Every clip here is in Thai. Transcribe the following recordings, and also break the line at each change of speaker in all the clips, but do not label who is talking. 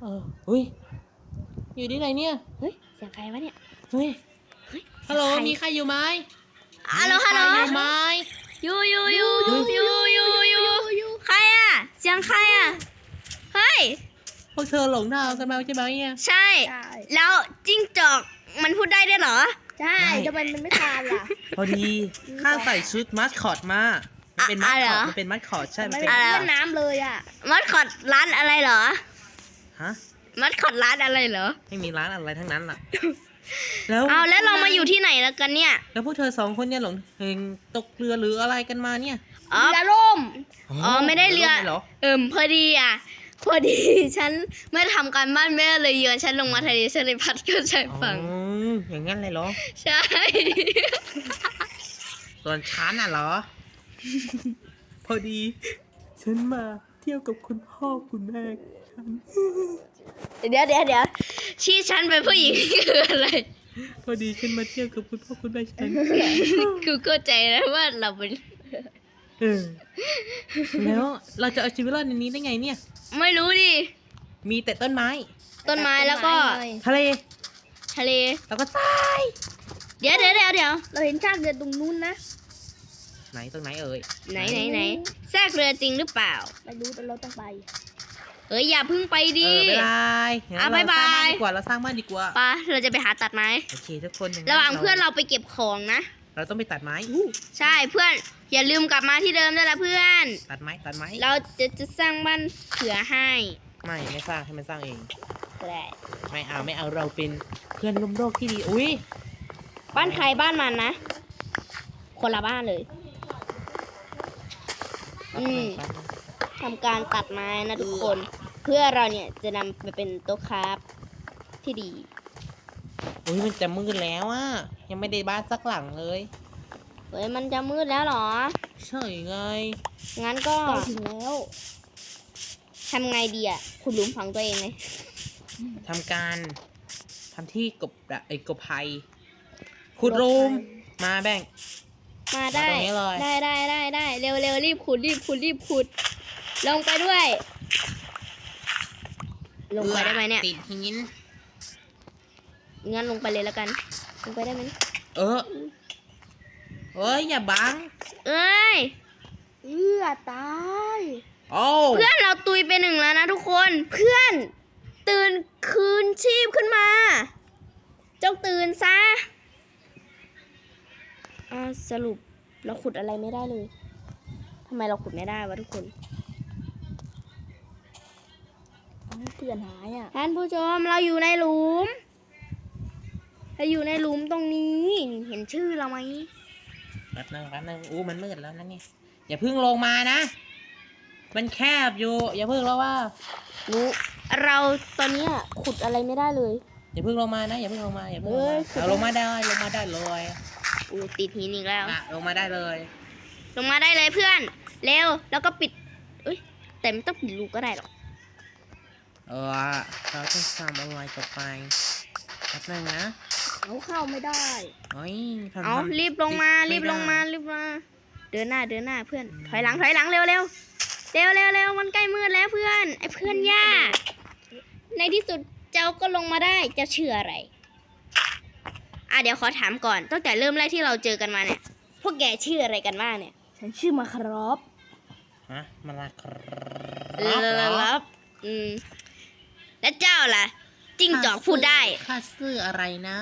เออเฮ้ย อยู่ที่ไหนเนี่ย
เฮ้ย เสียงใครวะเนี่ย
เฮ้ย
เฮ้ย
ฮัลโหล
เสียงใคร
มีใครอยู่ไหม
ฮัลโหลฮัลโหล
มีใครอยู่ไหม
ยูยูยูยูยูยูยูใครอะเสียงใครอะเฮ้ย
พวกเธอหลงทางกันมาใช่ไหมเนี่ย
ใช่
ใช่
แล้วจิ้งจอกมันพูดได้ด้วยเหรอ
ใช่
ไม่
ทำไมมันไม่ทานล่ะ
พอดีข้าใส่ชุดมัสคอตมามันเป็นมัส
อะ
คอต
เหรอ
มันเป็นมัสคอตใช่ มัน
ไม่
เป็น
ได้
อะไร
เล่นน้ำเลยอะ
มัดคอดร้านอะไรเหรอ
ฮะ
มัดคอดร้านอะไรเหรอ
ไม่มีร้านอะไรทั้งนั้นล่ะ แล้ว
เอาแล้วเรามาอยู่ที่ไหนแล้วกันเนี่ย
แล้วพวกเธอสองคนเนี่ยหลงเฮงตกเรือหรืออะไรกันมาเนี่ย
อ๋อ
เรือล่ม
อ๋อไม่ได้เรือ
หรอ
เอิมพอดีอะ พอดี ฉันไม่ทำการบ้านแม่เลยโยนฉันลงมาทะเลฉันเลยพัดขึ้นชาย
อ๋อ
ฝั่ง
อย่างงั้นเลยเหรอ
ใช่
ส่วนฉันน่ะเหรอ พอดี ฉันมาเที่ยวกับคุณพ่อคุณแม่ฉัน
เดี๋ยวเดี๋ยวเดี๋ยวที่ฉันเป็นผู้หญิงคืออะไร
พอดีฉันมาเที่ยวกับคุณพ่อคุณแม่ฉัน
คือเข้าใจแล้วว่าเราเป็น
เออแล้วเราจะเอาชีวิตรอดในนี้ได้ไงเนี่ย
ไม่รู้ดิ
มีแต่ต้นไม้
ต้นไม้แล้วก็
ทะเล
ทะเล
แล้วก็ทราย
เดี๋ยวเดี๋ยวเดี๋ยวเดี๋ยว
เราเห็นชากเรือตรงนู้นนะ
ไหนตรงไหนเอ่ย
ไหนไหนไหนแทรกเรือจริงหรือเปล่า
ไม่รู้แต่เราต้องไป
เอ้ยอย่าเพึ่งไป
เอ
ดิ
อบ๊ายบายงั้น
อะ
เราสร้าง
บ๊ายบาย
บ้านดีกว่าเราสร้างบ้านดีกว่า
ปะเราจะไปหาตัดไม้
โอเคทุกคนย่
ระหว่างเพื่อนเราไปเก็บของนะ
เราต้องไปตัดไม้
ใช่เพื่อนอย่าลืมกลับมาที่เดิมด้วยละเพื่อน
ตัดไม้ตัดไม้
เราจะจะสร้างบ้านเผื่อให้
ไม่ไม่สร้างให้มันสร้างเอง
ก็ได้
ไม่เอาไม่เอาเราเป็นเพื่อนร่วมโลกที่ดีอุ้ย
บ้านใครบ้านมันนะ คนละบ้านเลย อืม ทำการตัดไม้นะทุกคน เพื่อเราเนี่ยจะนำไปเป็นโต๊ะคราฟที่ดี
อุ้ยมันจะมืดแล้วอะยังไม่ได้บ้านสักหลังเลย
เฮ้ยมันจะมืดแล้วเหรอ
ใช่ไง
งั้นก็
ใกล้ถึงแล้ว
ทำไงดีอะคุณหลุมฝังตัวเองเลย
ทำการทำที่กบละไอ้กบภัยขุดรูมมาแบ่ง
มาได้
มาตรงนี้เลย
ได้ได้ได้ได้เร็วเร็วรีบขุดรีบขุดรีบขุด ลงไปด้วย ลงไปได้ไหมเนี่ย
ติดหิน
งั้นลงไปเลยแล้วกัน ลงไปได้ไหม
เออเอ้ยอย่าบัง
เอ้ย
เอื้อตาย
โอ้
เพื่อนเราตุยไปหนึ่งแล้วนะทุกคน เพื่อน ตื่นคืนชีพขึ้นมา จงตื่นซะอ่าสรุปเราขุดอะไรไม่ได้เลยทำไมเราขุดไม่ได้วะทุกคน
เอาเพื่อนหายอะ
ท่านผู้ชมเราอยู่ในหลุม เราอยู่ในหลุมตรงนี้เห็นชื่อเราไหม
แป๊บนึงแป๊บนึงอู้มันมืดแล้วนะเนี่ยอย่าเพิ่งลงมานะ มันแคบอยู่ อย่าเพิ่งแล้วว่า
รู้เราตอนเนี้ยขุดอะไรไม่ได้เลย
อย่าเพิ่งลงมานะ อย่าเพิ่งลงมาอย่าเพิ่งลง
เอ้
มายเอาลงมาได้ลงมาได้เลย
อู้ติดหินอีกแล้ว
อะลงมาได้เลย
ลงมาได้เลยเพื่อน เร็วแล้วก็ปิดเอ้ยแต่ไม่ต้องปิดรูก็ได้หรอก
เออเราต้องทำอะไรต่อไปแป๊บนึงนะ
เอาเข้าไม่ได้
เอ้ยทำ
เอา
ทำ
รีบลงมา
ไม่
รีบลงมา
ได้
รีบมาเดินหน้าเดินหน้าเพื่อน
อืม
ถอยหลังถอยหลังเร็วเร็วเร็วเร็วเร็วมันใกล้มืดแล้วเพื่อนไอ้เพื่อนย่า ในที่สุดเจ้าก็ลงมาได้เจ้าชื่ออะไรอะเดี๋ยวขอถามก่อนตั้งแต่เริ่มแรกที่เราเจอกันมาเนี่ยพวกแกชื่ออะไรกันบ้างเนี่ย
ฉันชื่อมาคารอบ
ฮะมาลาค
เอ
รับ
อครับ อืม แล้วเจ้าล่ะจิ้งจอกพูดได้
ข้าชื่ออะไรนะ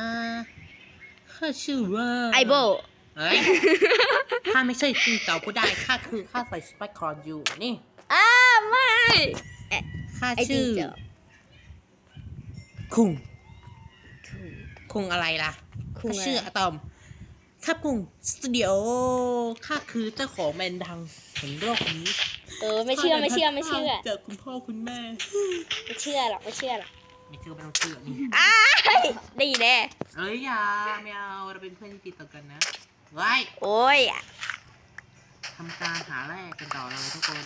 ข้าชื่อว่า
ไอโบ
เอ้ยข้าไม่ใช่จิงเจ้าผู้ได้ข้าคือข้าใส่สไปคอนอยู่นี่
อ้าไม่
ข้า
ไอจิ้ง
ชื่อ
จอก
คุงคุงอะไรล่ะ
คุง
ข้า
อะไร
ชื่ออะตอมข้าคุงสตูดิโอข้าคือเจ้าของแบรนด์ดังแห่งโลกนี้
เออไม่เชื่อไม่เชื่อไม่เชื่อ
จากคุณพ่อคุณแม่
ไม่เชื่อหรอกไม่เชื่อหรอก
ไม่เชื่อไม่ต้องเชื่อนี่
อ้ายดีแน่
เอ้ยอย่าไม่เอาเราเป็นเพื่อนที่ดีต่อกันนะไว้
โอ้ย
ทำการหาแร่กันต่อเลยทุกคน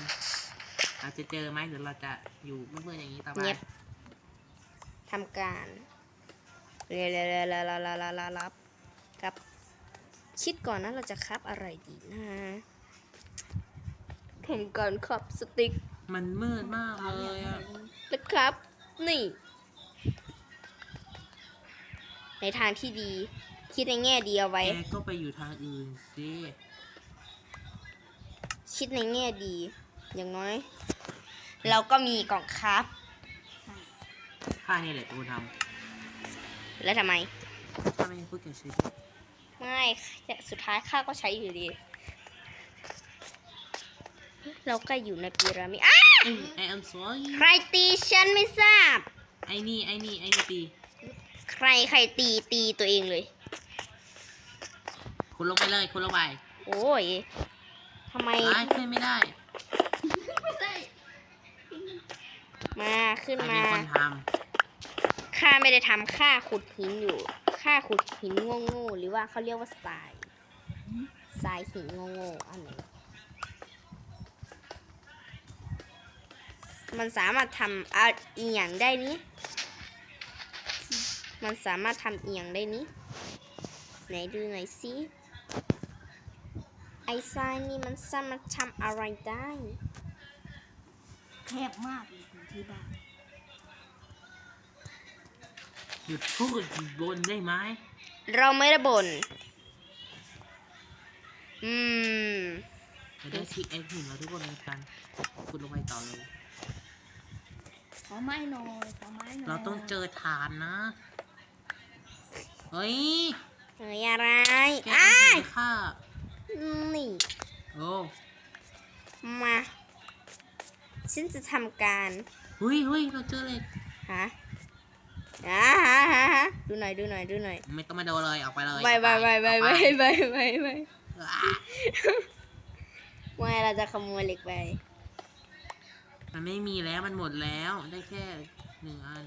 เราจะเจอไหมหรือเราจะอยู่เมื่อๆอย่างนี้ต่อไป
เงียบทำการเร็วๆๆๆๆๆรับครับ คิดก่อนนะเราจะครับอะไรดีนะ ทำการครับสติ๊ก
มันมืดมากเลยอะ
นะครับ นี่ ในทางที่ดี คิดในแง่ดีเอาไว้
แกก็ไปอยู่ทางอื่นสิ
คิดในแง่ดี อย่างน้อย เราก็มีกล่องครับ
ข้านี่แหละกูท
แล้วทำไมำ
ข้าไม่ได้พูดแกใช่
ไม่แต่สุดท้ายข้าก็ใช้อยู่ดี เราก็อยู่ในพีระมิดอ้า
ไอ้ I'm sorry
ใครตีฉันไม่ทราบ
ไอ้นี่ไอ้นี่ไอ้นี่ตี
ใครใครตีตีตัวเองเลย
คุณลงไปเลยคุณลงไป
โอ้ยทำไม
ไอ้ขึ้นไม่ได้
มาขึ้น
ใคร
มา
เป็นคนท
ข้าไม่ได้ทำข้าขุดหินอยู่ ข้าขุดหินโง่ๆหรือว่าเขาเรียกว่าทราย ทรายหินโง่ๆอันไหน มันสามารถทำอะอีหยังได้นี้ มันสามารถทำอีหยังได้นี้ ไหนดูหน่อยสิไอทรายนี่มันสามารถทำอะไรได้
แคบมากเลยพื้นที่บ้านำ
หยุดพูดบนได้ไหม
เราไม่ได้บ่นอืม
จะได้ชิคไอ้หินเราทุกคนเลยกันคุณลงไปต่อเลย
ขอไม้หน่อยขอไม้หน่อย
เราต้องเจอฐานนะ เฮ้ย
เฮ้ยอะไร
แก
ต้
ออ้างค่า
นี่
โอ้
มา ฉันจะทำการ
เฮ้ยเฮ้ยเราเจอเลย
ฮะอ่าฮะฮะฮะดูหน่อยดูหน่อยดูหน่อย
ไม่ต้องมาโดนเลยออกไปเลย
ไปไปไปไปออกไปไปไปไปไป
อะ
ไม่เราจะขโมยเหล็กไป
มันไม่มีแล้วมันหมดแล้วได้แค่หนึ่งอัน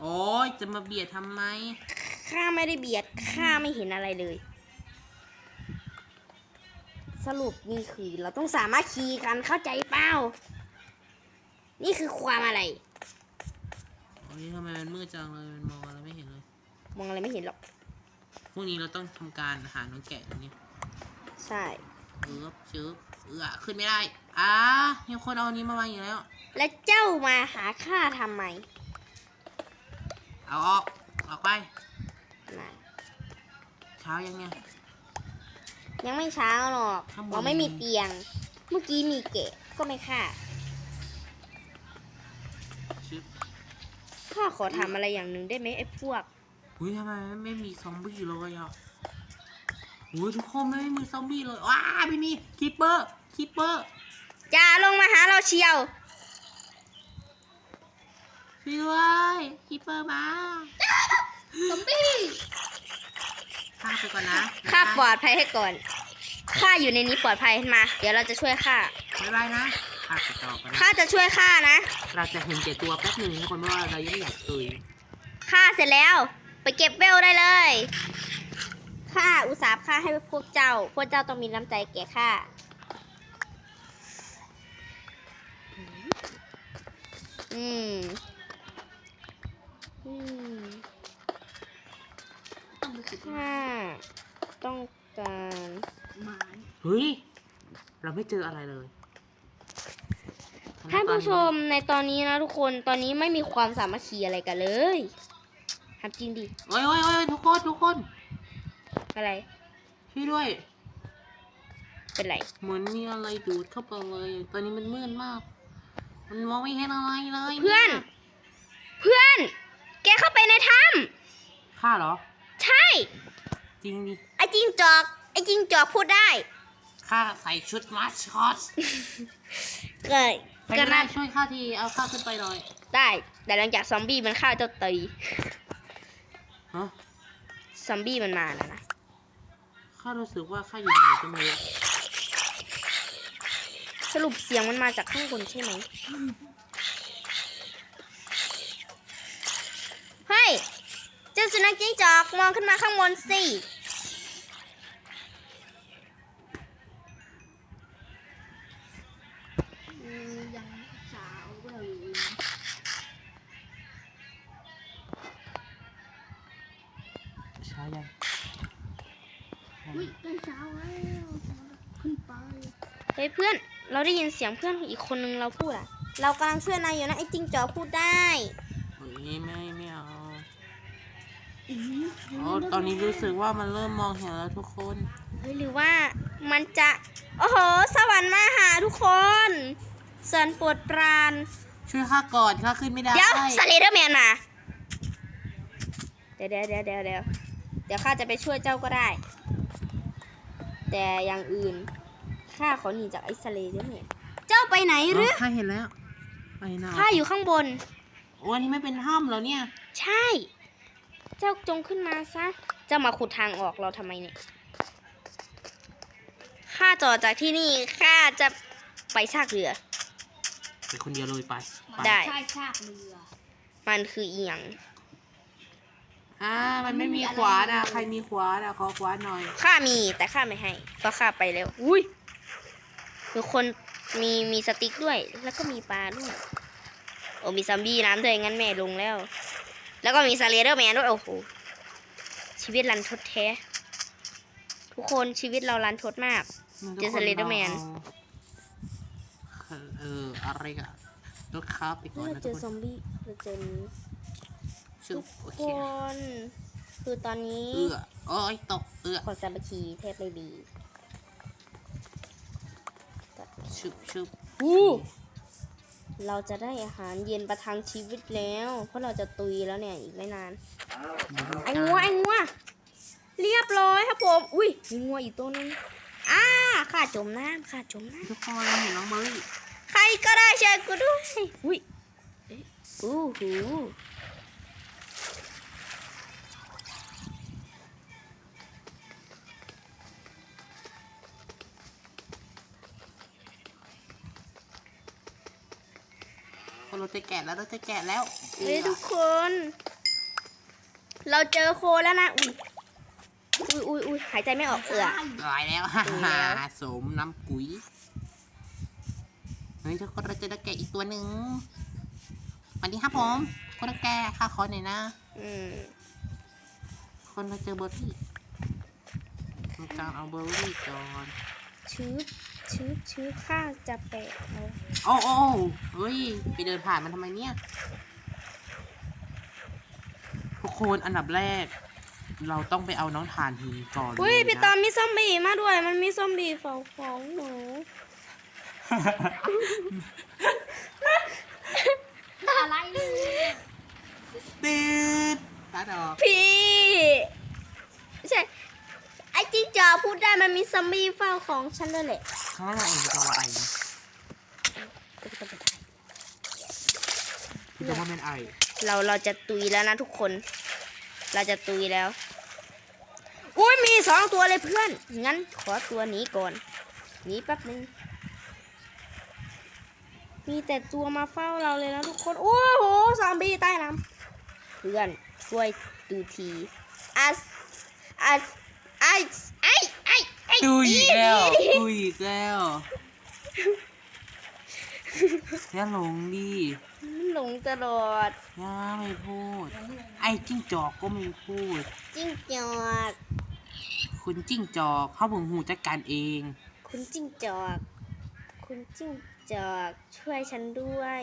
โอ้ยจะมาเบียดทำไม
ข้าไม่ได้เบียด ข้าไม่เห็นอะไรเลย สรุปนี่คือเราต้องสามารถคีกันเข้าใจเปล่า นี่คือความอะไร
โอ้ยทำไมมันมืดจังเลยมันมองอะไรไม่เห็นเลย
มองอะไรไม่เห็นหรอก
พรุ่งนี้เราต้องทำการหาน้องแกะตัวนี้
ใช่
เออชืบเออขึ้นไม่ได้อ่ามีคนเอาอันนี้มาวางอยู่แล้ว
และเจ้ามาหาข้าทำไม
เอาออก ออกไป
นะ
เช้ายังไง
ยังไม่เช้าหรอก
ข้างบน
เราไม่มีเตียง เมื่อกี้มีเกะก็ไม่ฆ่า
ชึบ
ข้าขอทำอะไรอย่างหนึ่งได้ไหมไอ้พวก
อุ้ยทำไมไม่มีซอมบี้เลยอะ อุ้ยทุกคนไม่มีซอมบี้เลยว้าไม่มีคิปเปอร์คิปเปอร์
อย่าลงมาหาเราเชียว
ช่วยด้วยคิปเปอร์มา
ซอมบี้
ข้าไปก่อนนะ
ข้าปลอดภัยให้ก่อนข้าอยู่ในนี้ปลอดภัยมา เดี๋ยวเราจะช่วยข้า
บ๊ายบายนะข้าไปต่อกันนะ
ข้าจะช่วยข้านะ
เราจะเห็นแก่ตัวแป๊บหนึ่งนะคนเพราะว่าเรายังไม่อยากตุย
ข้าเสร็จแล้ว ไปเก็บเวลได้เลย ข้าอุตส่าห์ข้าให้พวกเจ้า พวกเจ้าต้องมีน้ำใจแก่ข้าอืมอืม
ต้องไปขุด
ข้าต้องการ
ไม้
เฮ้ย เราไม่เจออะไรเลย
ท่านผู้ชมในตอนนี้นะทุกคนตอนนี้ไม่มีความสามัคคีอะไรกันเลยทำจริงดิ
โอ้ยโอ้ยโอ้ยทุกคน ทุกคน
อะไร
ช่วยด้วย
เป็นไร
เหมือนมีอะไรดูดเข้าไปเลย ตอนนี้มันมืดมาก มันมองไม่เห็นอะไรเลย
เพื่อน เพื่อน แกเข้าไปในถ้
ข้าเหรอำ
ใช่
จริงดิ
ไอ้จิงจอก ไอ้จิงจอกพูดได้
ข้าใส่ชุดมาสคอต
เกิด
ใคร
ก็
ก็ได้
น่า
ช่วยข้าที เอาข้าขึ้นไปหน่อย
ได้ แต่หลังจากซอมบี้มันฆ่าเจ้าตี
ฮะ
ซอมบี้มันมาแล้วนะ
ข้ารู้สึกว่าข้าอยู่ไหนก็ไม่รู้
สรุปเสียงมันมาจากข้างบนใช่ไหมเฮ้ยเจ้าสุนัขจิ้งจอกมองขึ้นมาข้างบนสิ
เฮ้
ยเพื่อน เราได้ยินเสียงเพื่อนอีกคนนึงเราพูดอะเรากำลังช่วยนายอยู่นะไอ้จิงจอกพูดได้
เฮ้ยไม่ไม่เอา
อืม
โอ้ตอนนี้รู้สึกว่ามันเริ่มมองเห็นแล้วทุกคน
เฮ้ยหรือว่ามันจะ โอ้โห สวรรค์มาหาทุกคนสวนโปรดปราน
ช่วยข้าก่อนข้าขึ้นไม่ได้
เดี๋ยวสเลเดอร์แมนมา เดี๋ยวเดี๋ยวเดี๋ยวเดี๋ยวเดี๋ยวเดี๋ยวข้าจะไปช่วยเจ้าก็ได้ แต่อย่างอื่น ข้าขอหนีจากไอ้สเลเดอร์แมนเจ้าไปไหนหรือ
ข้าเห็นแล้ว ไปนะ
ข้าอยู่ข้างบน
โอ้อันนี้ไม่เป็นถ้ำแล้วเนี่ย
ใช่ เจ้าจงขึ้นมาซะ เจ้ามาขุดทางออกเราทำไมเนี่ย ข้าจอดจากที่นี่ ข้าจะไปซากเรือ
ไปคนเดียวเลยไปไป
ได้
ใช่ชากเรือ
มันคือเอียง
อ่า มันไม่มีขวานอะใครมีขวานอะขอขวานหน่อย
ข้ามีแต่ข้าไม่ให้เพราะข้าไปแล้ว อุ้ย มีคนมีมีสติ๊กด้วย แล้วก็มีปลาด้วย โอ้มีซัมบี้น้ำด้วยงั้นแม่ลงแล้ว แล้วก็มีซาเลเดอร์แมนด้วยโอ้โหชีวิตรันทดแท้ ทุกคนชีวิตเรารันทดมาก เจอ Slenderman
เอาเอออะไรกันรถครับไปก่อน
เรา
นะ
เจ
ทุก
อ
ค
ซอนมบี้เราเจอนี้
ชึ
ทุ
บ
ก
โอ
ค
เค
นคือตอนนี้
เอื้อโอ้ยตกเอื้อ
คนสามัคคีแทบไม่มี
ชึบชึบ
เราจะได้อาหารเย็นประทังชีวิตแล้ว เพราะเราจะตุยแล้วเนี่ยอีกไม่นานไอ้งัวไอ้งัวเรียบร้อยครับผม อุ้ยมีงัวอีกตัวนึงอ้าข้าจมน้ำข้าจมน้
ทุกคนเราเห็นน้องเบอร์รี่ำ
ใครก็ได้ช่วยกูด้วยอุ้ยเอ๊ะอู้หู
เราจะแกะแล้วเราจะแกะแล้ว
เฮ้ยทุกคน เราเจอโคแล้วนะอุ้ยอุ้ยอุ้ยอุ้ยหายใจไม่ออกเอือ
ตายแล้วฮ่า
ตาย
ฮ่า
แล้ว
สมน้ำปุ๋ยเฮ้ยทุกคนเราจะได้แกะอีกตัวหนึ่งสวัสดีครับผมคนละแกะข้าขอหน่อยนะ
อืม
คนเราเจอเบอร์รี่ทำการเอาเบอร์รี่ก่อน
ชืบชืบชืบข้าจะแปะเอา
โอ้โอ้เฮ้ย ไปเดินผ่านมันทำไมเนี่ย ทุกคนอันดับแรก เราต้องไปเอาน้องทานหินก่อน
อุ้ย
เลย
พี่
นะ
ตอมมีซอมบี้มาด้วย มันมีซอมบี้เฝ้าของหนู
อะไรเลย
ตืดตัดออก
พี่ใช่ ไอ้จิ้งจอกพูดได้มันมีซอมบี้เฝ้าของฉันด้วยแหละ
ข้างล่างเองจะว่าไอ้นะคือจะว่าเป็นไอ
เราเราจะตุยแล้วนะทุกคน เราจะตุยแล้วอุ้ยมีสองตัวเลยเพื่อน งั้นขอตัวหนี้ก่อนหนีแป๊บนึง มีแต่ตัวมาเฝ้าเราเลยนะทุกคน โอ้โหซอมบี้ใต้น้ำเพื่อนช่วยดูทีอัสอัสไอไอไอไอ
ตุยอีกแล้วตุยอีกแล้วอย่าหลงดิ
มันหลงตลอด
อย่าไม่พูด ไอ้จิ้งจอกก็ไม่พูด
จิ้งจอก
คุณจิ้งจอกเขาผมหูจัดการเอง
คุณจิ้งจอก คุณจิ้งจอกช่วยฉันด้วย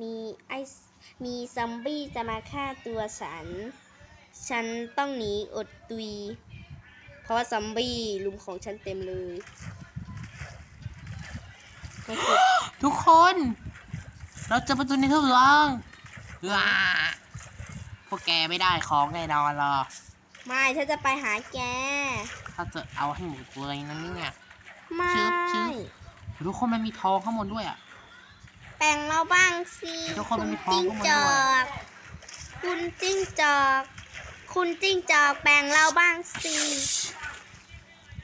มีไอซ์มีซอมบี้จะมาฆ่าตัวฉัน ฉันต้องหนีอดตุย เพราะว่าซอมบี้ลุมของฉันเต็มเลยก็คือ
ทุกคน เราจะประตูในทุกล่องว้าพวกแกไม่ได้ของแน่นอนหรอก
ไม่ฉันจะไปหาแก
ถ้าจะเอาให้หมดเลยนะเนี่ย
ไม่
ชึบชึบทุกคนมันมีทองข้างบนด้วยอะ
แบ่งเราบ้างสิ
ทุกคนมันมีท้อง
จิ้ง
เข้ามา
จ
ด้
อ
วย
กคุณจิ้งจอก คุณจิ้งจอกแบ่งเราบ้างสิ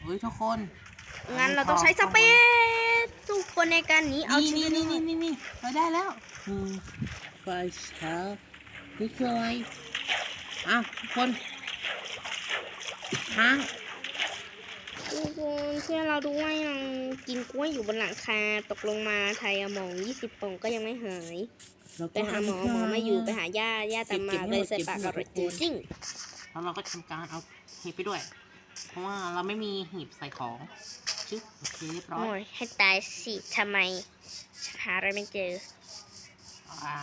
เฮ้ยทุกคน
งั้นเราต้องใช้สเปซทุกคนในการหนีเอา
นี่
ชีวิ
นี่
ต
นี่นี่นี่นี่เราได้แล้วอืมไฟเช้านี่คืออะไรอ้าวทุกคนฮะ
ทุกคนช่วยเราด้วยเรากินกล้วยอยู่บนหลังคาตกลงมาไทยอะหมอง20ป่องก็ยังไม่หาย
เรา
ไปหาหมอหมอไม่อยู่ไปหาย่าย่าตามมาเลยใส่ปากกับรถจริง
แล้วเราก็ทำการเอาหีบไปด้วย เพราะว่าเราไม่มีหีบใส่ของชึบโอเคเรียบ
ๆ
ร้อ
โอ้
ย
ยให้ตายสิทำไมหาอะไรไม่เจอ
อ่า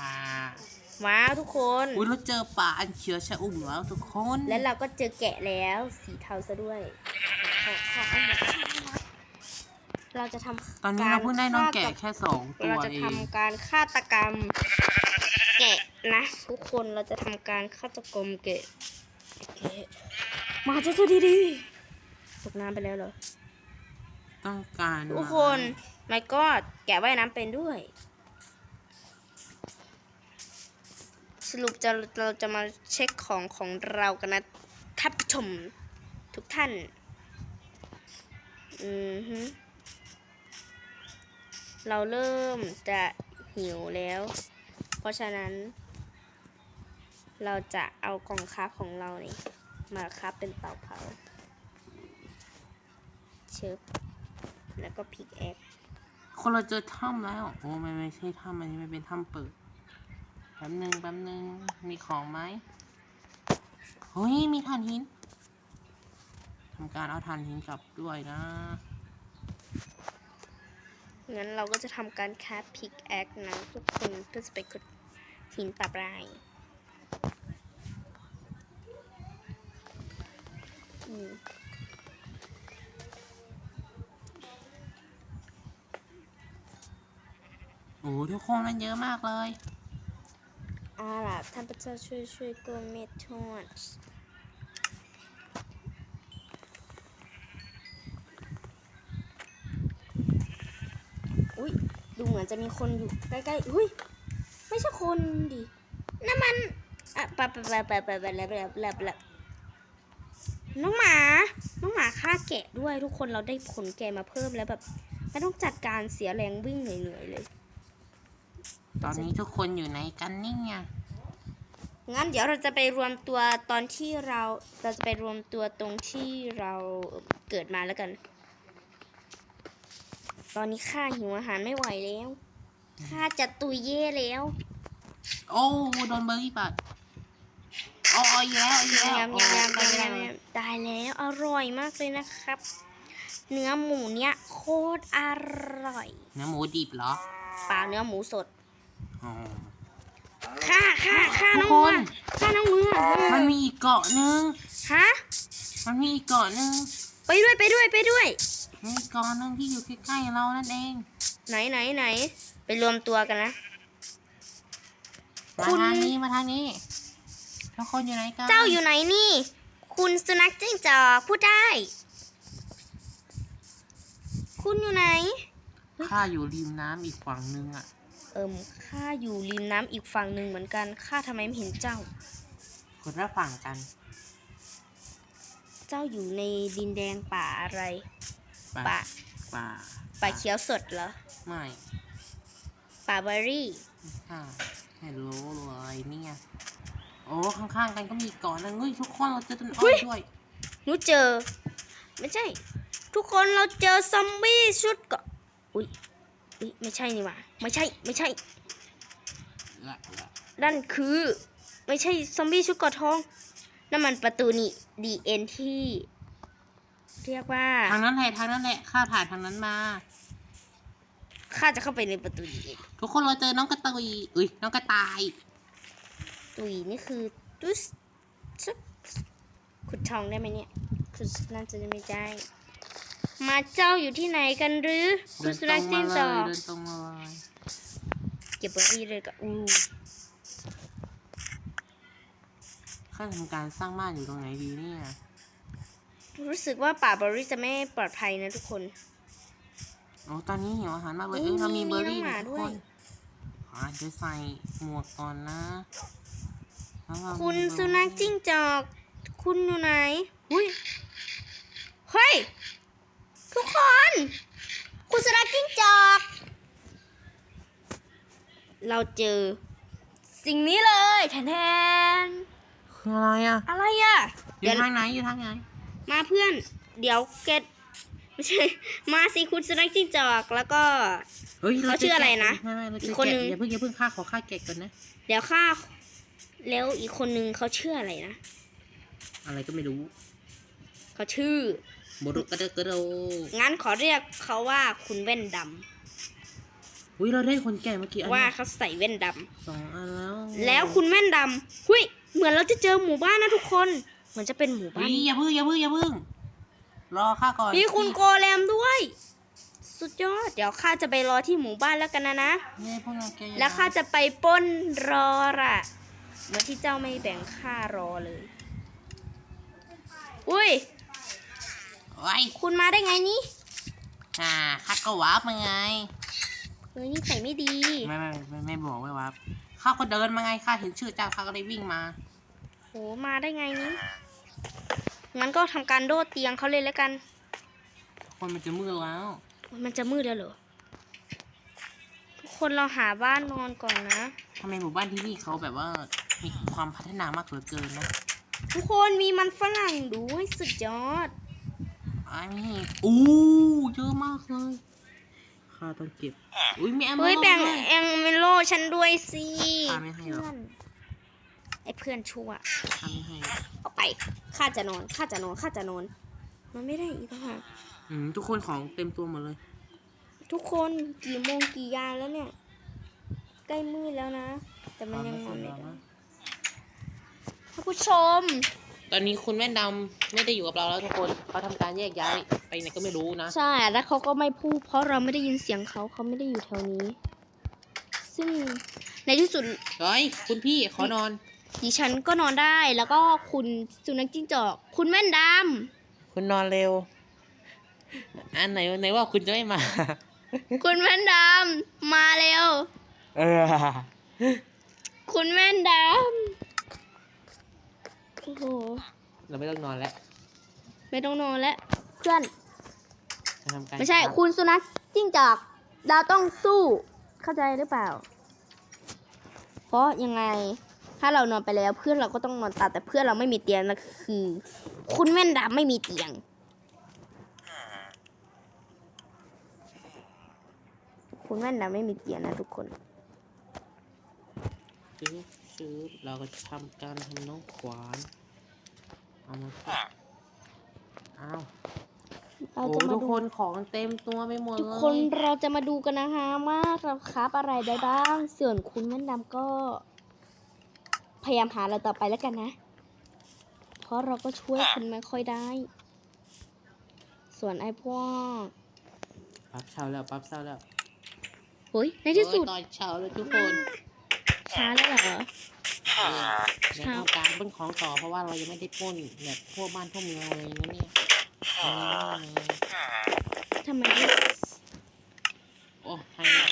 ว้าวทุกคน
อุ้ยเราเจอป่าอันเขียวชะอุ่มแล้วทุกคน
และเราก็เจอแกะแล้วสีเทาซะด้วยขอขอ เอาหน่อยเราจะทำ
ตอนนี้เราเพิ่งได้น้องแกะ
ฆาต
แค่สองตัว
เราจะ
เอ
ทำ
ง
การฆาตกรรมแกะนะทุกคนเราจะทำการฆาตกรรมแกะแกะมาเจะดีๆตกน้ำไปแล้วเหรอ
ต้องการ
ทุกคนไม่ก็แกะว่ายน้ำเป็นด้วย สรุปจะเราจะมาเช็คของของเรากันนะท่านผู้ชมทุกท่าน อือฮึ เราเริ่มจะหิวแล้ว เพราะฉะนั้น เราจะเอากล่องคราฟของเรานี่มาคราฟเป็นเตาเผาเชิบแล้วก็พิกแอค
คนเราเจอถ้ำแล้วโอ้ไม่ไม่ใช่ถ้ำอันนี้ไม่เป็นถ้ำเปิดแป๊บนึงแป๊บนึงมีของไหมเฮ้ยมีถ่านหินทำการเอาถ่านหินกลับด้วยนะ
งั้นเราก็จะทำการแคปพิกแอคนะทุกคนเพื่อจะไปขุดหินปลาปลายอืม
โอ้ทุกคนมันเยอะมากเลย
เอาล่ะท่านพระเจ้าช่วยช่วยกเมททอดอุ้ยดูเห มือนจะมีคนอยู่ใกล้ๆอุ้ยไม่ใช่คนดินั่นมันอะปะปะปะปะปะปะแล้วแล้วแล้วแล้วน้องหมา น้องหมาฆ่าแกะด้วยทุกคนเราได้ผลแกะมาเพิ่มแล้วแบบไม่ต้องจัดการเสียแรงวิ่งเหนื่อยๆเลย
ตอนนี้ทุกคนอยู่ไหนกันนี่ไง
งั้นเดี๋ยวเราจะไปรวมตัวตอนที่เราเราจะไปรวมตัวตรงที่เราเกิดมาแล้วกัน ตอนนี้ข้าหิวอาหารไม่ไหวแล้วข้าจะตุยเย่แล้ว
โอ้โดนเบอร์รี่ปัดโอ้ยแล้วอีกแล้ว
ยำยำยำยำยำยำได้แล้วอร่อยมากเลยนะครับ เนื้อหมูเนี้ยโคตรอร่อย
เนื้อหมูดิบเหรอ
ปลาเนื้อหมูสด
อ๋อ
ฆ่าฆ่าฆ่า
ทุ
น้
ก
อง
ค
มือนฆ่าน้องมือ
มันมีอีกเกาะหนึง
ฮะ
มันมีอีกเกาะหนึง
ไปด้วยไปด้วยไปด้วย
มีอีกเกาะหนึงที่อยู่ใกล้ๆเรานั่นเอง
ไหนไหนไหนไปรวมตัวกันนะ
มา
คุณ
ทางนี้มาทางนี้ทุกคนอยู่ไหนกัน
เจ้าอยู่ไหนนี่ คุณสุนัขจิ้งจอกพูดได้ คุณอยู่ไหน
ข้าอยู่ริมน้ำอีกฝั่งหนึงอะ
เอิมข้าอยู่ริมน้ำอีกฝั่งหนึ่งเหมือนกันข้าทำไมไม่เห็นเจ้า
คนละฝั่งกัน
เจ้าอยู่ในดินแดงป่าอะไร
ป่า
ป่า
ป่า
ป่าเขียวสดเหรอ
ไม่
ป่าเบอร์รี่
ค่ะไม่รู้เลยเนี่ยโอ้ข้างๆกันก็มีอีกเกาะหนึงเฮ้ยทุกคนเราเจอต้น
เฮ้
อ้อย
ย
ด้วย
หนูเจอ ไม่ใช่ ทุกคนเราเจอซอมบี้ชุดเกาะอุ้ยอุ้ยไม่ใช่นี่หว่าไม่ใช่ไม่ใช่
ละละ
นั่นคือ ไม่ใช่ซอมบี้ชุดเกราะทองนั่นมันประตูนี่ดีเอ็นที่ เรียกว่า
ทางนั้นแหละทางนั้นแหละข้าผ่านทางนั้นมา
ข้าจะเข้าไปในประตูดีเอ็น
ทุกคนเราเจอน้องกระตุยอุ้ยน้องกระต่าย
ตุยนี่คือตุสซุปขุดทองได้ไหมเนี่ยคือน่าจะไม่ได้ มาเจ้าอยู่ที่ไหนกันหรือคุ
เดิ
ณ
น
สุ
ตร
นั
ง
ข
มา
จิ้ง
เล
จ
ย
อก
เดินตรงมาเลย
เก็บเบอร์รี่เลยก็อู้
ข้าทำการสร้างบ้านอยู่ตรงไหนดีเนี่ย
รู้สึกว่าป่าเบอร์รี่จะไม่ปลอดภัยนะทุกคน
โอ้ตอนนี้หิวอาหารมากเลย
อุ๊ย
เอ้ยเรามี
มี
เบอร์รี่
น้องหมา
ทุก
ด้
ค
วย
นอ่าเดี๋ยวใส่หมวกก่อนนะแล้วเรา
คุณ
มีเบอร์รี่
สุนัขจิ้งจอก คุณอยู่ไหนหุ้ยเฮ้ย ทุกคน คุณสุนัขจิ้งจอก เราเจอ สิ่งนี้เลยแทนแทน
คืออะไรอะ
อะไรอะ
อ
เดี๋
ยู่
ยว
ทางไหนอยู่ทางไหน
มาเพื่อน เดี๋ยวเกตไม่ใช่ มาสิคุณสุนัขจิ้งจอก แล้วก็
เฮ้ย
เขาชื่ออะไรนะ
ไม่ไม่เรา
อี
เจ
กคนนึง
แกะอย่าเพิ่งอย่าเพิ่งฆ่าขอฆ่าแกะก่อนนะ
เดี๋ยวข้าแล้วอีกคนนึงเขาชื่ออะไรนะ
อะไรก็ไม่รู้
เขาชื่อ
บรุกระเดกกระโด
งั้นขอเรียกเขาว่าคุณแว่นด
อุ้ยเราได้คนแก่เมื่อกี้อัน
ว่า
นี้
เขาใส่แว่นดำ
สองอันแล้ว
แล้วคุณแว่นดำหุยเหมือนเราจะเจอหมู่บ้านนะทุกคน เหมือนจะเป็นหมู่บ้า
อุ้
น
ยอย่าพึ่งอย่าพึ่งอย่าพึ่งรอข้าก่อน
มีคุณโกแลมด้วย สุดยอด เดี๋ยวข้าจะไปรอที่หมู่บ้านแล้วกันนะนะ
นี่พวกเราแกอย่
แล้วข้าจะไปปล้นรอละเหมื่อนที่เจ้าไม่แบ่งค่ารอเลย อุ้ย
โอ้ย
คุณมาได้ไงนี่
อ่าข้าก็วาร์ปมาไง
เฮ้ยนี่ใส่ไม่ดี
ไม่ไม่ไม่ไม่บอกไม่วาร์ปข้าก็เดินมาไงข้าเห็นชื่อเจ้าข้าก็เลยวิ่งมา
โห มาได้ไงนี่งั้นก็ทำการโดดเตียงเขาเลยแล้วกัน
คนมันจะมืดแล้ว
มันจะมืดแล้วเหรอทุกคนเราหาบ้านนอนก่อนนะ
ทำไมหมู่บ้านที่นี่เขาแบบว่ามีความพัฒนามากเหลือเกินนะ
ทุกคนมีมันฝรั่งด้วยสุดยอด
ไอ้นี่อู้เยอะมากเลยข้าต้องเก็บอุ้ยมีแอมเบอ
เฮ้ย
ร์
แบ่ง
ด้วย
แองเมโลฉันด้วยสิ
ข้าไม่ให้หรอก
เพื่อน ไอ้เพื่อนชั่ว
ข้าไม่ให้
เอาไปข้าจะนอนข้าจะนอนข้าจะนอน มันไม่ได้อีกต่างหาก
อืมทุกคนของเต็มตัวหมดเลย
ทุกคนกี่โมงกี่ยามแล้วเนี่ย ใกล้มืดแล้วนะ แต่มันยังนอนไม่ได้ท่านผู้ชม
ตอนนี้คุณแว่นดำไม่ได้อยู่กับเราแล้วทุกคนเขาทำการแยกย้ายไปไหนก็ไม่รู้นะ
ใช่ แล้วเขาก็ไม่พูด เพราะเราไม่ได้ยินเสียงเขาเขาไม่ได้อยู่แถวนี้ ซึ่งในที่สุด
เฮ้ย คุณพี่ขอนอน
ดิฉันก็นอนได้แล้วก็คุณสุนัขจิ้งจอก คุณแม่นด
คุณนอนเร็ว อันไหนไหนว่าคุณจะไม่มาำ
คุณแม่นดำมาเร็ว
เออ
คุณแม่นดำโอ้โห
เราไม่ต้องนอนแล้ว
ไม่ต้องนอนแล้วเพื่อน
จะทำการ
ไม่ใช่คุณสุนัขจิ้งจอกเราต้องสู้เข้าใจหรือเปล่า เพราะยังไง ถ้าเรานอนไปแล้วเพื่อนเราก็ต้องนอนตามแต่เพื่อนเราไม่มีเตียงนะคือ คุณแม่นดำไม่มีเตียง คุณแม่นดำไม่มีเตียงนะทุกคน
ซื้อซื้อเราก็จะทำการทำน้องขวานเอามาสิอ้าว
เรา
โอ้
จะมา
ทุก
ดู
คนของเต็มตัวไปหมด
ทุก
เลย
คนเราจะมาดูกันนะคะว่าเราครับอะไรได้บ้าง ส่วนคุณแม่นดำก็ พยายามหาเราต่อไปแล้วกันนะ เพราะเราก็ช่วยคุณไม่ค่อยได้ ส่วนไอ้พวก
ปั๊บเช้าแล้วปั๊บเช้าแล้ว
เฮ้ยในที่สุด
โอ้ยตอนเช้าเลยทุกคน
ช้าแล้วเหรอ
เดี๋ยวทำการปล้นของต่อเพราะว่าเรายังไม่ได้ปล้นแบบทั่วบ้านทั่วเมืองเลยนะเนี่ยเอาเลย
ทำไม
โอ้ให้ไม่ได้ค่ะ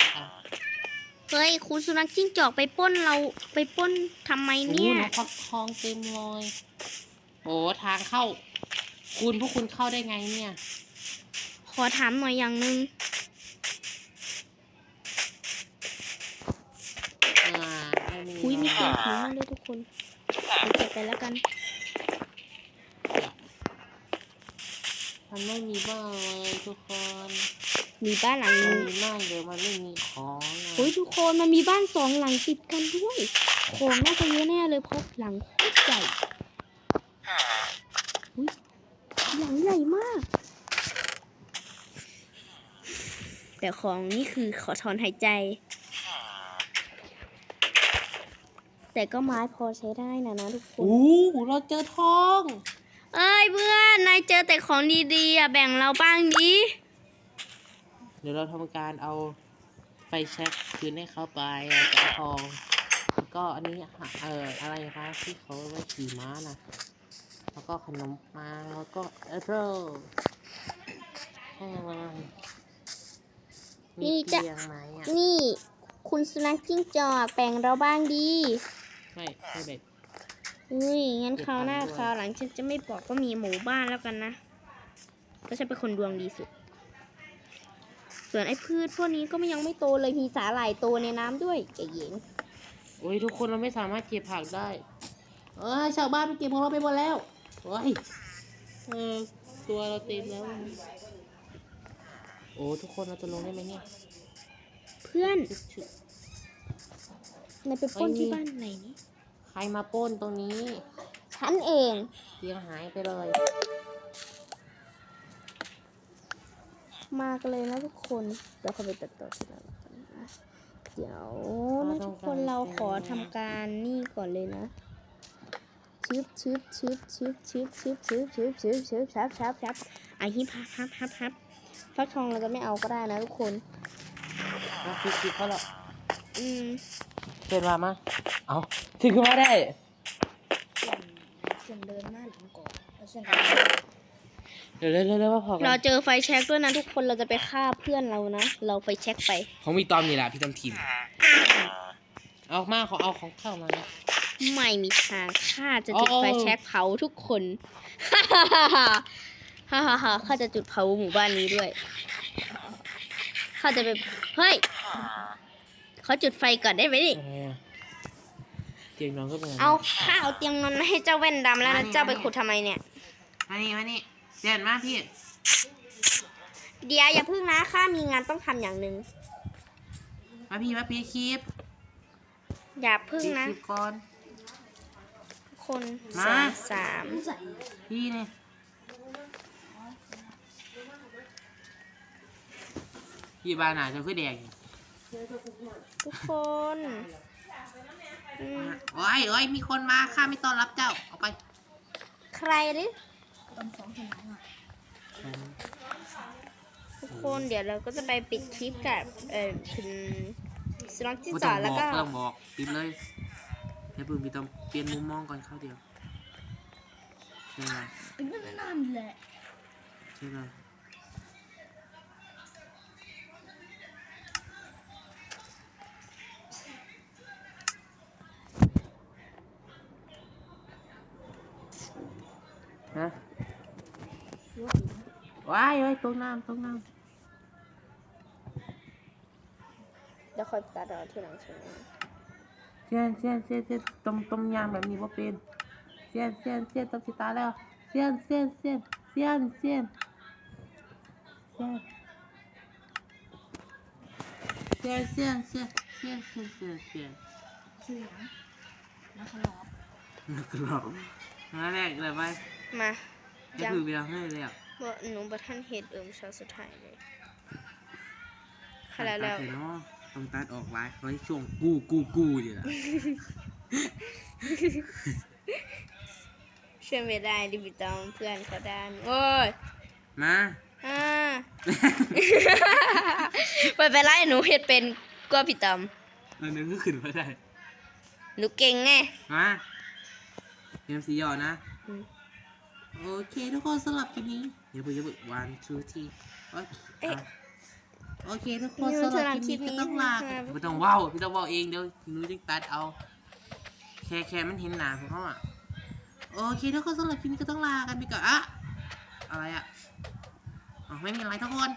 เฮ้ยคุณสุนัขจิ้งจอกไปปล้นเราไปปล้นทำไม
โอ้
เนี่ย
น้องฟักทองเต็มเลยโอ้ทางเข้า คุณพวกคุณเข้าได้ไงเนี่ย
ขอถามหน่อยอย่างหนึ่ง
อ่าไม่มี
อุ้ยมี
หร
เสียง
อก
ผีมากเลยทุกคนเราเก็บไปแล้วกัน
มันไม่มีบ้านเลยทุกคน
มีบ้านหลัง
มัน
นึง
มีบ้านเดียวมันไม่มีของอะ
เฮ้ยทุกคนมันมีบ้านสองหลังติดกันด้วย ของน่าจะเยอะแน่เลยเพราะหลังโคตรใหญ่อุ๊ยหลังใหญ่มาก แต่ของนี่คือขอถอนหายใจ แต่ก็ไม้พอใช้ได้นะนะทุกคน
โอ้เราเจอทอง
เอ้ยเพื่อนนายเจอแต่ของดีๆอะแบ่งเราบ้างดิ
เดี๋ยวเราทำการเอาไฟแช็กคืนให้เขาไปจะเอาทองแล้วก็อันนี้เอออะไรคะที่เขาไว้ขี่ม้านะแล้วก็ขนมปังแล้วก็แอปเปิ้ลให้มันมีเตียงไหมอะ
นี่คุณสุนัขจิ้งจอกแบ่งเราบ้างดี
ไม่ไม่เด็ด
อุ้ยงั้นคราวหน้า
เก็บตังค์ด้วย
คราวหลังฉันจะไม่บอกว่ามีหมู่บ้านแล้วกันนะเพราะฉันเป็นคนดวงดีสุด ส่วนไอ้พืชพวกนี้ก็ไม่ยังไม่โตเลยมีสาหร่ายโตในน้ำด้วยใจเย็น
โอ้ยทุกคนเราไม่สามารถเก็บผักได้เอ้ยชาวบ้านไปเก็บของเราไปหมดแล้วโอ้ยเออตัวเราเต็มแล้ว โอ้ทุกคนเราจะลงได้ไหมเนี่ย
เพื่อน
ชึบชึบ
นายไปปล้น
ไม่มี
ที่บ้านไหนนี่
ใครมาปล้นตรงนี้
ฉันเอง
เตียงหายไปเลย
มากันเลยนะทุกคนเดี๋ยวเขาไปตัดต่อทีหลังกันนะเดี๋ยวนะทุกคนเราขอทำการนี่ก่อนเลยนะชึบชึบชึบชึบชึบชึบชึบชึบชึบชึบชับชับชับไอะฮิปฮับฮับฮับฮับฟักทองเราจะไม่เอาก็ได้นะทุกคน
มาคิดคิดเขาแล้ว
อืม
เดินมามาเอาถึงขึ้นมาได้
เสียงเดินหน้าหลังก่อนแล้วเสียง
เดี๋ยวเร็วเร็วเร็วว่าพอกั
เรา
น
เจอไฟแช็กด้วยนะทุกคนเราจะไปฆ่าเพื่อนเรานะเราไฟแช็กไป
ของมีตอมนี่แหละพี่ตอมทีมเอามาขอเอาของเข้ามาเนี่ย
ไม่มีทางข้าจะจุด
โอ้
ไฟแช็กเผาทุกคนฮ่าฮ่าฮ่าฮ่าฮ่าฮ่าฮ่าข้าจะจุดเผาหมู่บ้านนี้ด้วยข้าจะไปเฮ้ยเขาจุดไฟก่อนได้ไหมนี่
อะไรอะเตียงนอนก็เป็นไง
เอาข้าเอาเตียงนอนมาให้เจ้าแว่นดำแล้วนะเจ้าไปขุดทำไมเนี่ย
มานี่มานี่ เตียนมาพี่
เดี๋ยวอย่าพึ่งนะข้ามีงานต้องทำอย่างหนึ่ง
มาพี่มาพี่คลิป
อย่าพึ่ง
พี่
นะ
คลิปก่อน
ทุกคน
มา
สองสาม
ใส่
พี่เนี่ยพี่บานหนาจะคือแดง
ทุกคนอืม
โอ้ยโอ้ยมีคนมาข้าไม่ต้อนรับเจ้า เอาไป
ใครดิ
ตอนสองถึงหลังอะ
ทุกคนเดี๋ยวเราก็จะไปปิดคลิปกับเอ่อคุณสล็อตที่
ไม่
จ
ต้
อ
อง
ดแล้ว
บอก
ก็
ไม่ต้องบอกปิดเลยให้ปืนพี่ต้องเปลี่ยนมุมมองก่อนเข้าเดียวใช่ไหม
ตึงนั่นนั่นแหละ
ใช่ไหม ว้ายเอ้ยตรงน้ำตรงน้
เดี๋ยวคอยตัดเอาทีหลังใช่ไหมำ
เสียนเสียนเสียนเสียนต้มต้มยำแบบนี้ว่าเป็นเสียนเสียนเสียนต้มสิตาแล้วเสียนเสียนเสียนเสียนเสียนเสียนเสียนเสียนเสียนเสียนเสียนเสียนเสียน
เสียงนักขลอบ
นักร้องมาแรกเลยไป
มา
จะ
ยัง
คือเบียร์ให้เลยอะ
บ่หนูบัท่านเห็ดเอิมเช้าสุดท้ายเลยค่ะแล้วแล้ว
ตัดเนาะต้องตัดออกไลฟ์ไว้ช่วงกูกูกูดีละ
ช่วยไม่ได้ดิบิตองเพื่อนเขาด้านโอ้ย
มา
อ่าไม่เป็นไรหนูเห็ดเป็นกว่าพี่ตอม
อันนึงก็ขึ้นมาได้
หนูเก่งไง
มาเตรียมสีหยอดนะ
อืม
โอเคทุกคนสำหรับคลิปนี้ อย่าเพิ่งอย่าเพิ่ง one two three โอเค
เอ๊ะ
อะโอเคทุกคนสำหรับคลิปนี้ก็ต้องลากันไม่ต้องว้าวพี่ต้องว้าวเองเดี๋ยวหนูจะตัดเอา แค่แค่มันเห็นหนาของเขาอะโอเคทุกคนสำหรับคลิปนี้ก็ต้องลากันไปก่อนอะอะไรอะอ๋อไม่มีอะไรทุกคน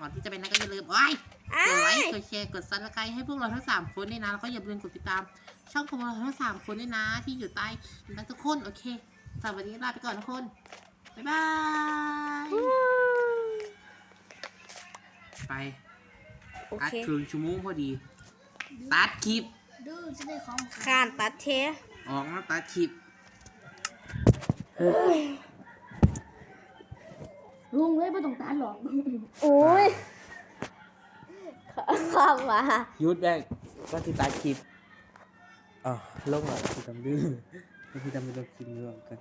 ก่อนที่จะไปนั้นก็อย่าลืมโอ้ย
อ้าก
ดไล
ย
ค์กดแชร์กดซับสไครต์ให้พวกเราทั้งสามคนด้วยนะแล้วก็อย่าลืมกดติดตาม ช่องของเราทั้งสามคนด้วยนะ ที่อยู่ใต้คลิปนะทุกคนโอเคสำหรับวันนี้ลาไปก่อนทุกคน บ๊ายบาย ไป
โอ
ตัด
เค
ครึ่งชั่วโมงพอดี ตัดคลิป
ดื้อจะได้ของ
ข้านตัดเท
ออกมาตัดคลิป
ลุงเลยไม่ต้องตานหรอก
โอ้ยข้ามมา
ยุดแบกก็ที่ตัดคลิปอ๋อลงหน่อยพี่ทำดื้อพี่ทำไม่ต้องกินเรื่องกัน